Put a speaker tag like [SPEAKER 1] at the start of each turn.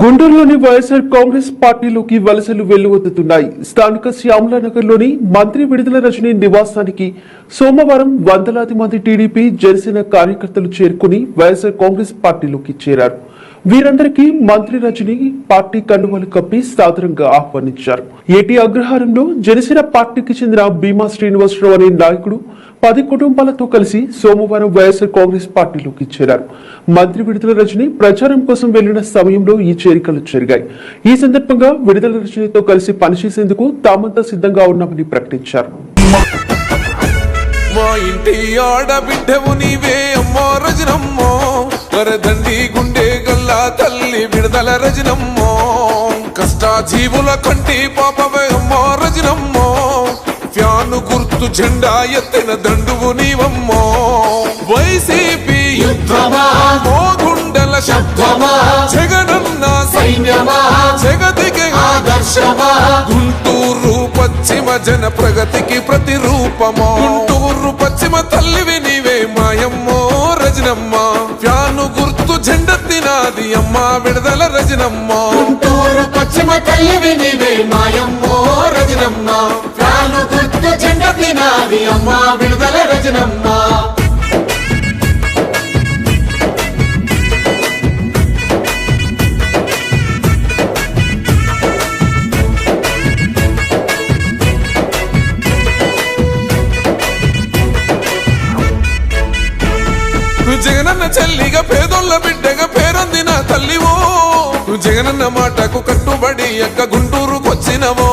[SPEAKER 1] గుంటూరులోని వైఎస్ఆర్ కాంగ్రెస్ పార్టీలోకి వలసలు వెల్లువెత్తుతున్నాయి. స్థానిక శ్యామలానగర్లోని మంత్రి విడుదల రజని నివాసానికి సోమవారం వందలాది మంది టీడీపీ జనసేన కార్యకర్తలు చేరుకుని వైఎస్ఆర్ కాంగ్రెస్ పార్టీలోకి చేరారు. వీరందరికీ మంత్రి రజని పార్టీ కండువాలు కప్పి సాదరంగా ఆహ్వానించారు. ఏటీ అగ్రహారంలో జనసేన పార్టీకి చెందిన భీమా శ్రీనివాసరావు అనే నాయకుడు పది కుటుంబాలతో కలిసి సోమవారం వైఎస్ఆర్ కాంగ్రెస్ పార్టీలోకి చేరారు. మంత్రి విడుదల రజని ప్రచారం కోసం వెళ్ళిన సమయంలో ఈ చేరికలు జరిగాయి. ఈ సందర్భంగా విడుదల రజనితో కలిసి పనిచేసేందుకు తామంతా సిద్ధంగా ఉన్నామని ప్రకటించారు.
[SPEAKER 2] మా ఇంటి ఆడబిడ్డవు నీవే అమ్మో రజనమ్మో. వరదండి గుండె గల్లా తల్లి విడుదల రజనమ్మో. కష్టాజీవుల కంటి పాపవే ఫ్యాను జెండా ఎత్తిన దండువు నీవమ్మో. వైసీపీ యుద్ధమా? మోగుండల శబ్దమా? జగనన్న సైన్యమా? జగతికి ఆదర్శమా? గుంటూరు పశ్చిమ జన ప్రగతికి ప్రతిరూపమో? గుంటూరు పశ్చిమ తల్లివి నీవే మాయమ్మో రజనమ్మ. ఫ్యాను గుర్తు జెండెత్తినాది అమ్మ విడుదల రజనమ్మ.
[SPEAKER 3] గుంటూరు పశ్చిమ తల్లివి నీవే మాయమ్మో రజనమ్మ. ప్రాణు గుర్తు అమ్మ విడుదల రజనమ్మ.
[SPEAKER 2] జగనన్న చెల్లిగా పేదోళ్ళ బిడ్డగా పేరొందిన తల్లివో జగనన్న మాటకు కట్టుబడి ఎక్క గుంటూరుకొచ్చినవో.